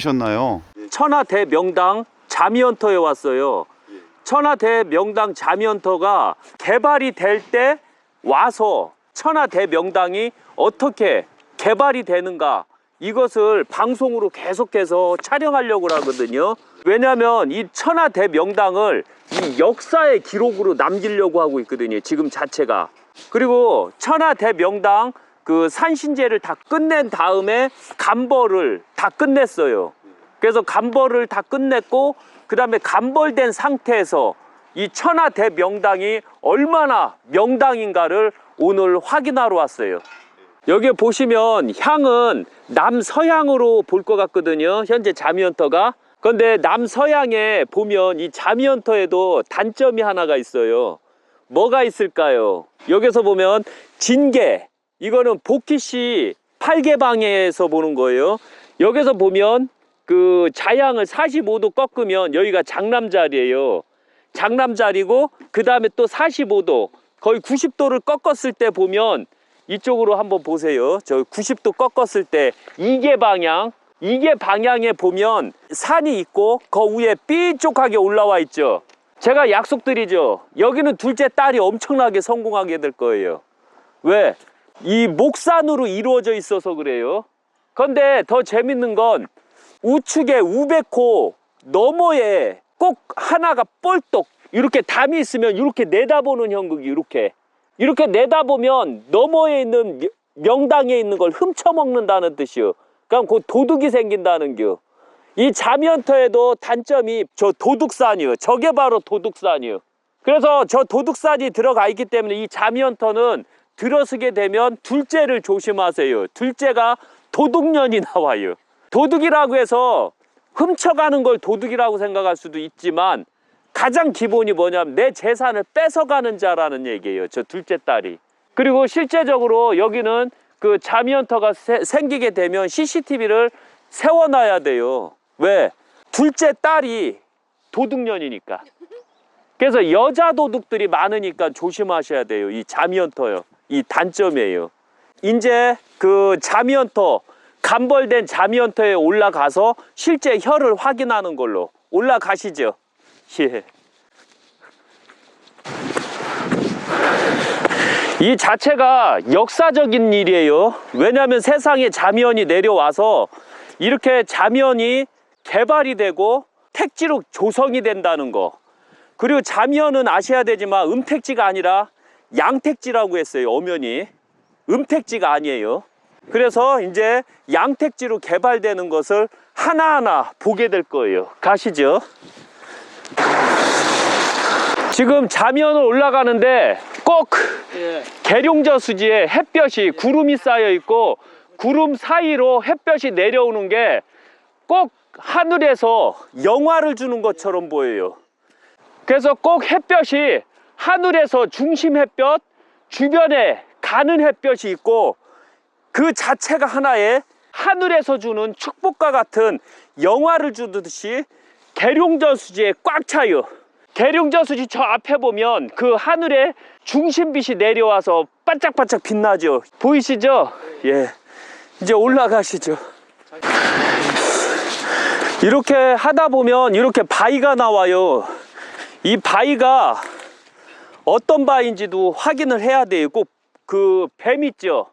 오셨나요? 천하대 명당 자미언터에 왔어요. 천하대 명당 자미언터가 개발이 될 때 와서 천하대 명당이 어떻게 개발이 되는가 이것을 방송으로 계속해서 촬영하려고 하거든요. 왜냐하면 이 천하대 명당을 이 역사의 기록으로 남기려고 하고 있거든요. 지금 자체가. 그리고 천하대 명당 그 산신제를 다 끝낸 다음에 감벌을 다 끝냈어요. 그래서 감벌을 다 끝냈고 그 다음에 감벌된 상태에서 이 천하 대 명당이 얼마나 명당인가를 오늘 확인하러 왔어요. 여기 보시면 향은 남서향으로 볼 것 같거든요. 현재 자미언터가. 그런데 남서향에 보면 이 자미언터에도 단점이 하나가 있어요. 뭐가 있을까요? 여기서 보면 진계. 이거는 복희씨 팔계방에서 보는 거예요. 여기서 보면 그 자양을 45도 꺾으면 여기가 장남자리예요. 장남자리고 그 다음에 또 45도 거의 90도를 꺾었을 때 보면 이쪽으로 한번 보세요. 저 90도 꺾었을 때 이계 방향 이계 방향에 보면 산이 있고 그 위에 삐쪽하게 올라와 있죠. 제가 약속드리죠. 여기는 둘째 딸이 엄청나게 성공하게 될 거예요. 왜? 이 목산으로 이루어져 있어서 그래요. 그런데 더 재밌는 건 우측에 우백호 너머에 꼭 하나가 볼떡 이렇게 담이 있으면 이렇게 내다보는 형국이 이렇게 이렇게 내다보면 너머에 있는 명- 명당에 있는 걸 훔쳐먹는다는 뜻이요. 그럼 그 도둑이 생긴다는 겨. 이 자미언터에도 단점이 저 도둑산이요. 저게 바로 도둑산이요. 그래서 저 도둑산이 들어가 있기 때문에 이 자미언터는 들어서게 되면 둘째를 조심하세요. 둘째가 도둑년이 나와요. 도둑이라고 해서 훔쳐가는 걸 도둑이라고 생각할 수도 있지만 가장 기본이 뭐냐면 내 재산을 뺏어가는 자라는 얘기예요. 저 둘째 딸이. 그리고 실제적으로 여기는 그 자미언터가 세- 생기게 되면 CCTV를 세워놔야 돼요. 왜? 둘째 딸이 도둑년이니까. 그래서 여자 도둑들이 많으니까 조심하셔야 돼요. 이 자미언터요. 이 단점이에요. 이제 그 자미언터 감벌된 자미언터에 올라가서 실제 혀를 확인하는 걸로 올라가시죠. 예. 이 자체가 역사적인 일이에요. 왜냐하면 세상에 자미언이 내려와서 이렇게 자미언이 개발이 되고 택지로 조성이 된다는 거. 그리고 자미언은 아셔야 되지만 음택지가 아니라 양택지라고 했어요. 엄연히. 음택지가 아니에요. 그래서 이제 양택지로 개발되는 것을 하나하나 보게 될 거예요. 가시죠. 지금 자면을 올라가는데 꼭 계룡저 수지에 햇볕이 구름이 쌓여 있고 구름 사이로 햇볕이 내려오는 게 꼭 하늘에서 영화를 주는 것처럼 보여요. 그래서 꼭 햇볕이 하늘에서 중심 햇볕 주변에 가는 햇볕이 있고 그 자체가 하나의 하늘에서 주는 축복과 같은 영화를 주듯이 계룡저수지에 꽉 차요. 계룡저수지 저 앞에 보면 그 하늘에 중심빛이 내려와서 반짝반짝 빛나죠. 보이시죠? 예. 이제 올라가시죠. 이렇게 하다 보면 이렇게 바위가 나와요. 이 바위가 어떤 바위인지도 확인을 해야 돼요. 꼭그뱀 있죠.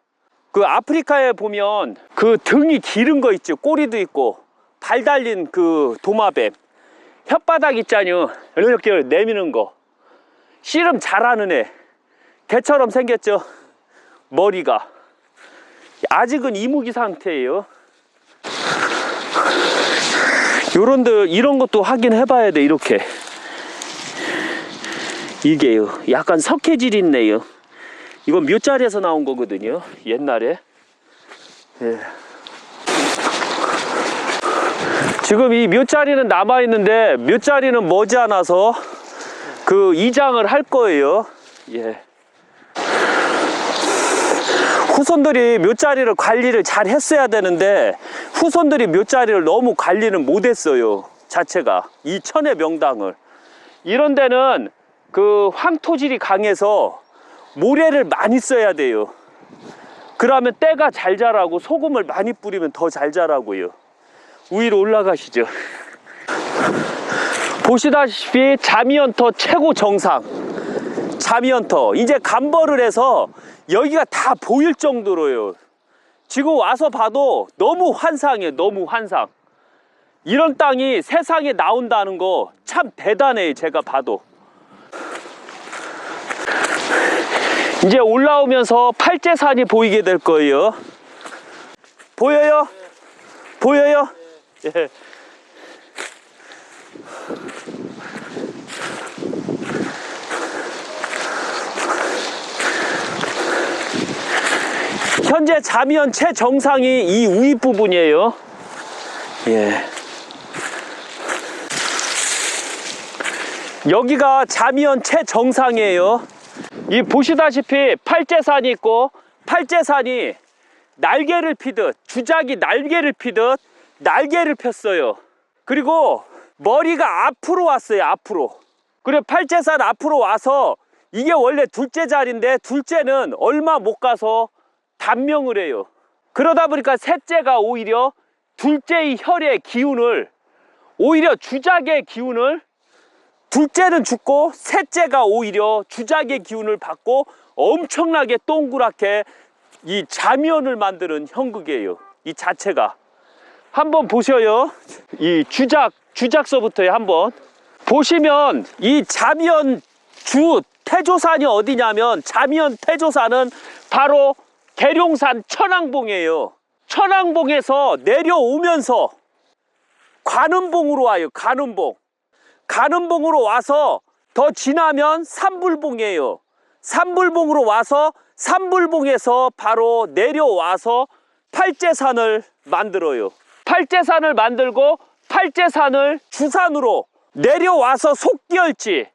그 아프리카에 보면 그 등이 기른 거 있죠. 꼬리도 있고 발 달린 그 도마뱀. 혓바닥 있잖요. 이렇게 내미는 거. 씨름 잘하는 애. 개처럼 생겼죠. 머리가. 아직은 이무기 상태예요. 요런들 이런 것도 확인해 봐야 돼 이렇게 이게요 약간 석회질 있네요 이건 묘자리에서 나온 거거든요. 옛날에. 예. 지금 이 묘자리는 남아 있는데 묘자리는 머지않아서 그 이장을 할 거예요. 예. 후손들이 묘자리를 관리를 잘 했어야 되는데 후손들이 묘자리를 너무 관리를 못했어요. 자체가. 이 천의 명당을. 이런 데는 그 황토질이 강해서 모래를 많이 써야 돼요 그러면 때가 잘 자라고 소금을 많이 뿌리면 더 잘 자라고요 위로 올라가시죠. 보시다시피 자미연터 최고 정상. 자미연터. 이제 감벌을 해서 여기가 다 보일 정도로요. 지금 와서 봐도 너무 환상이에요. 너무 환상. 이런 땅이 세상에 나온다는 거 참 대단해요. 제가 봐도. 이제 올라오면서 팔제산이 보이게 될 거예요. 보여요? 보여요? 예. 현재 자미연 최정상이 이위 부분이에요. 예. 여기가 자미연 최정상이에요. 이 보시다시피 팔제산이 있고 팔제산이 날개를 피듯 주작이 날개를 피듯 날개를 폈어요. 그리고 머리가 앞으로 왔어요. 앞으로. 그리고 팔제산 앞으로 와서 이게 원래 둘째 자리인데 둘째는 얼마 못 가서 단명을 해요. 그러다 보니까 셋째가 오히려 둘째의 혈의 기운을 오히려 주작의 기운을 둘째는 죽고 셋째가 오히려 주작의 기운을 받고 엄청나게 동그랗게 이 자면을 만드는 형극이에요. 이 자체가 한번 보셔요. 이 주작 주작서부터요. 한번 보시면 이 자면 주 태조산이 어디냐면 자면 태조산은 바로 계룡산 천왕봉이에요. 천왕봉에서 내려오면서 관음봉으로 와요. 관음봉. 가는봉으로 와서 더 지나면 삼불봉이에요. 삼불봉으로 와서 삼불봉에서 바로 내려와서 팔제산을 만들어요. 팔제산을 만들고 팔제산을 주산으로 내려와서 속기열지.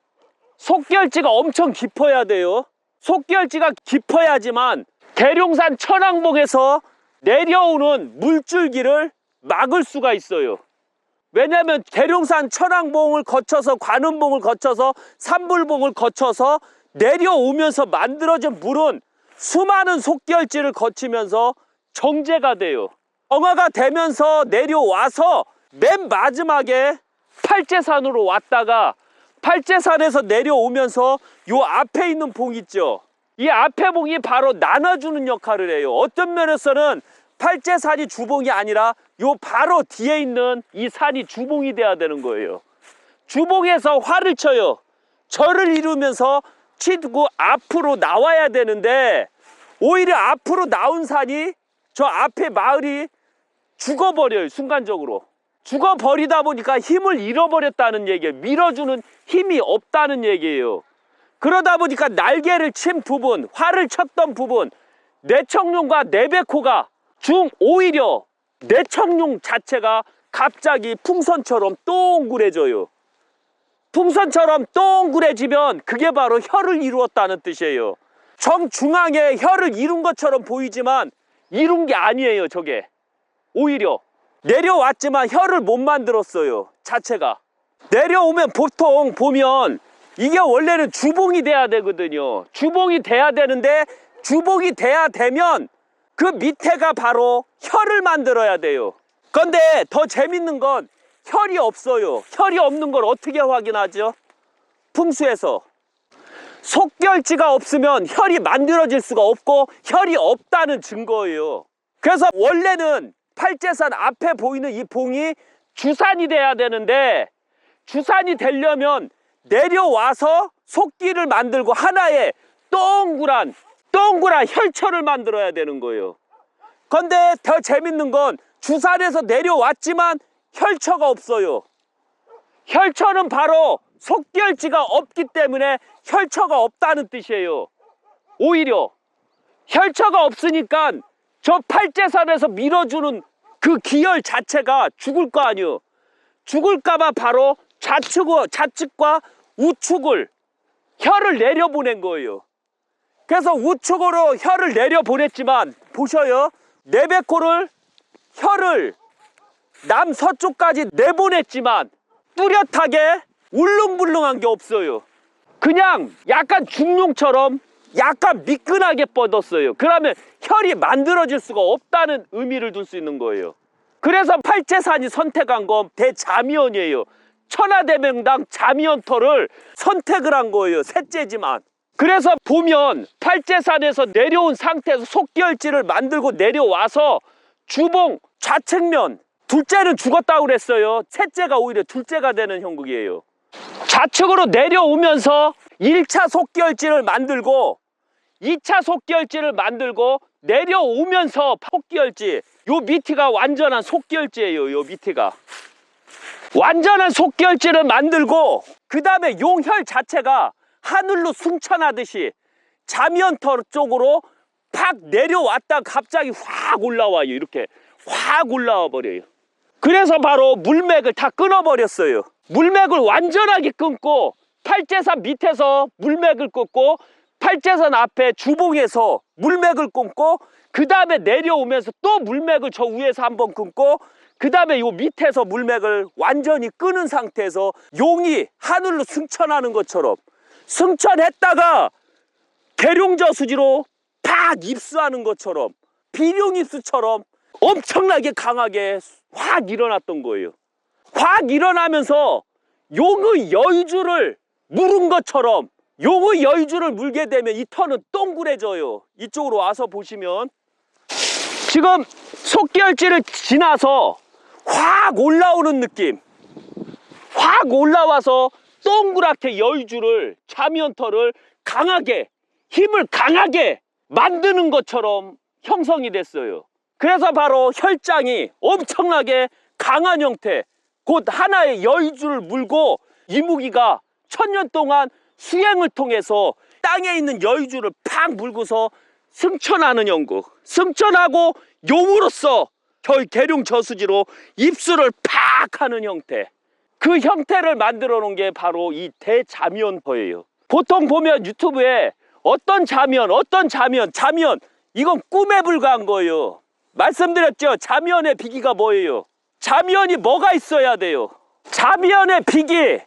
속기열지가 엄청 깊어야 돼요. 속기열지가 깊어야지만 계룡산 천왕봉에서 내려오는 물줄기를 막을 수가 있어요. 왜냐하면 계룡산 천왕봉을 거쳐서 관음봉을 거쳐서 삼불봉을 거쳐서 내려오면서 만들어진 물은 수많은 속결지를 거치면서 정제가 돼요. 정화가 되면서 내려와서 맨 마지막에 팔제산으로 왔다가 팔제산에서 내려오면서 요 앞에 있는 봉 있죠. 이 앞에 봉이 바로 나눠주는 역할을 해요. 어떤 면에서는 팔제산이 주봉이 아니라 요 바로 뒤에 있는 이 산이 주봉이 돼야 되는 거예요. 주봉에서 활을 쳐요. 절을 이루면서 치고 앞으로 나와야 되는데 오히려 앞으로 나온 산이 저 앞에 마을이 죽어버려요. 순간적으로. 죽어버리다 보니까 힘을 잃어버렸다는 얘기예요. 밀어주는 힘이 없다는 얘기예요. 그러다 보니까 날개를 친 부분, 활을 쳤던 부분, 뇌청룡과 내백호가 중 오히려 뇌청룡 자체가 갑자기 풍선처럼 동그래져요. 풍선처럼 동그래지면 그게 바로 혀를 이루었다는 뜻이에요. 정중앙에 혀를 이룬 것처럼 보이지만 이룬 게 아니에요, 저게. 오히려 내려왔지만 혀를 못 만들었어요, 자체가. 내려오면 보통 보면 이게 원래는 주봉이 돼야 되거든요. 주봉이 돼야 되는데 주봉이 돼야 되면 그 밑에가 바로 혀를 만들어야 돼요. 근데 더 재밌는 건 혈이 없어요. 혈이 없는 걸 어떻게 확인하죠? 풍수에서. 속결지가 없으면 혈이 만들어질 수가 없고 혈이 없다는 증거예요. 그래서 원래는 팔제산 앞에 보이는 이 봉이 주산이 돼야 되는데 주산이 되려면 내려와서 속기를 만들고 하나의 동그란 동그란 혈처를 만들어야 되는 거예요. 근데 더 재밌는 건 주산에서 내려왔지만 혈처가 없어요. 혈처는 바로 속결지가 없기 때문에 혈처가 없다는 뜻이에요. 오히려 혈처가 없으니까 저 팔제산에서 밀어주는 그 기혈 자체가 죽을 거 아니에요. 죽을까봐 바로 좌측, 좌측과 우측을 혈을 내려보낸 거예요. 그래서 우측으로 혈을 내려 보냈지만 보셔요. 내백호를 혈을 남서쪽까지 내보냈지만 뚜렷하게 울릉불릉한 게 없어요. 그냥 약간 중룡처럼 약간 미끈하게 뻗었어요. 그러면 혈이 만들어질 수가 없다는 의미를 둘 수 있는 거예요. 그래서 팔재산이 선택한 건 대자미원이에요. 천하대명당 자미원터를 선택을 한 거예요. 셋째지만. 그래서 보면 팔재산에서 내려온 상태에서 속결지를 만들고 내려와서 주봉 좌측면 둘째는 죽었다고 그랬어요. 셋째가 오히려 둘째가 되는 형국이에요. 좌측으로 내려오면서 1차 속결지를 만들고 2차 속결지를 만들고 내려오면서 속결지 요 밑이가 완전한 속결지예요. 요 밑이가 완전한 속결지를 만들고 그 다음에 용혈 자체가 하늘로 승천하듯이 자면터 쪽으로 팍 내려왔다 갑자기 확 올라와요. 이렇게 확 올라와 버려요. 그래서 바로 물맥을 다 끊어버렸어요. 물맥을 완전하게 끊고 팔재산 밑에서 물맥을 끊고 팔재산 앞에 주봉에서 물맥을 끊고 그 다음에 내려오면서 또 물맥을 저 위에서 한번 끊고 그 다음에 요 밑에서 물맥을 완전히 끊은 상태에서 용이 하늘로 승천하는 것처럼 승천했다가 계룡저 수지로 팍 입수하는 것처럼 비룡 입수처럼 엄청나게 강하게 확 일어났던 거예요. 확 일어나면서 용의 여의주를 물은 것처럼 용의 여의주를 물게 되면 이 턴은 동그래져요. 이쪽으로 와서 보시면 지금 속결지를 지나서 확 올라오는 느낌. 확 올라와서 동그랗게 여의주를 자면터를 강하게 힘을 강하게 만드는 것처럼 형성이 됐어요. 그래서 바로 혈장이 엄청나게 강한 형태, 곧 하나의 여의주를 물고 이무기가 천년 동안 수행을 통해서 땅에 있는 여의주를 팍 물고서 승천하는 형국. 승천하고 용으로서 저희 계룡 저수지로 입수를 팍 하는 형태. 그 형태를 만들어 놓은 게 바로 이 대자면터예요. 보통 보면 유튜브에 어떤 자면, 어떤 자면, 자면, 이건 꿈에 불과한 거예요. 말씀드렸죠? 자면의 비기가 뭐예요? 자면이 뭐가 있어야 돼요? 자면의 비기.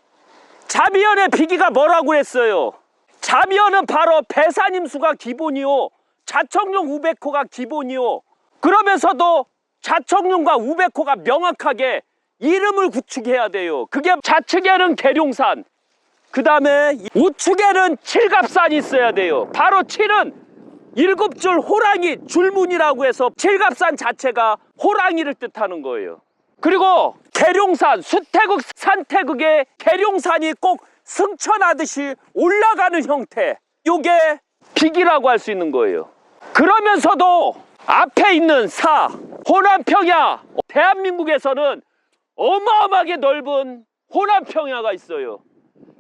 자면의 비기가 뭐라고 했어요? 자면은 바로 배산임수가 기본이요. 자청룡 우백호가 기본이요. 그러면서도 자청룡과 우백호가 명확하게 이름을 구축해야 돼요. 그게 좌측에는 계룡산, 그 다음에 우측에는 칠갑산이 있어야 돼요. 바로 칠은 일곱 줄 호랑이 줄문이라고 해서 칠갑산 자체가 호랑이를 뜻하는 거예요. 그리고 계룡산, 수태국, 산태국의 계룡산이 꼭 승천하듯이 올라가는 형태. 요게 비기라고 할 수 있는 거예요. 그러면서도 앞에 있는 사, 호남평야, 대한민국에서는 어마어마하게 넓은 호남평야가 있어요.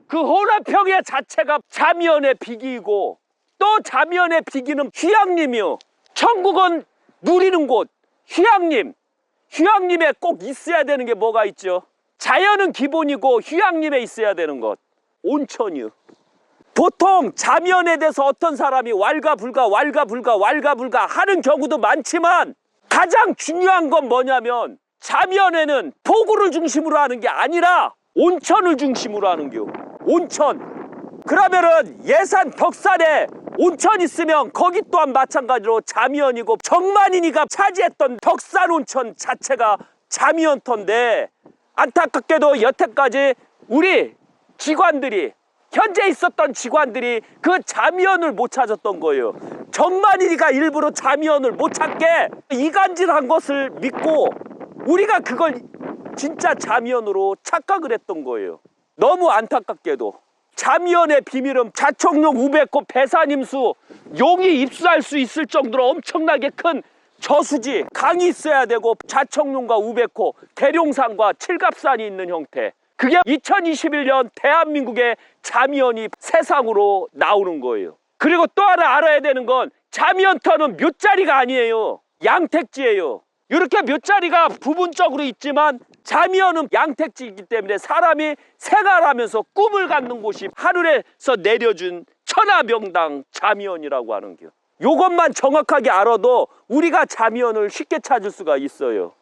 그 호남평야 자체가 자면의 비기이고 또 자면의 비기는 휴양림이요. 천국은 누리는 곳, 휴양림. 휴양림에 꼭 있어야 되는 게 뭐가 있죠? 자연은 기본이고 휴양림에 있어야 되는 것. 온천이요. 보통 자면에 대해서 어떤 사람이 왈가불가 왈가불가 왈가불가 하는 경우도 많지만 가장 중요한 건 뭐냐면 자면에는 포구를 중심으로 하는 게 아니라 온천을 중심으로 하는 겨. 온천. 그러면은 예산 덕산에 온천 있으면 거기 또한 마찬가지로 자미연이고 정만인이가 차지했던 덕산 온천 자체가 자미연터인데 안타깝게도 여태까지 우리 직관들이 현재 있었던 직관들이 그 자미연을 못 찾았던 거예요. 정만인이가 일부러 자미연을 못 찾게 이간질한 것을 믿고 우리가 그걸 진짜 자미연으로 착각을 했던 거예요. 너무 안타깝게도. 자미연의 비밀은 자청룡 우백호 배산임수 용이 입수할 수 있을 정도로 엄청나게 큰 저수지 강이 있어야 되고 자청룡과 우백호 계룡산과 칠갑산이 있는 형태. 그게 2021년 대한민국의 자미연이 세상으로 나오는 거예요. 그리고 또 하나 알아야 되는 건 자미연터는 몇 자리가 아니에요. 양택지예요 이렇게 몇 자리가 부분적으로 있지만 자미연은 양택지이기 때문에 사람이 생활하면서 꿈을 갖는 곳이 하늘에서 내려준 천하명당 자미연이라고 하는 겨. 요것만 정확하게 알아도 우리가 자미연을 쉽게 찾을 수가 있어요.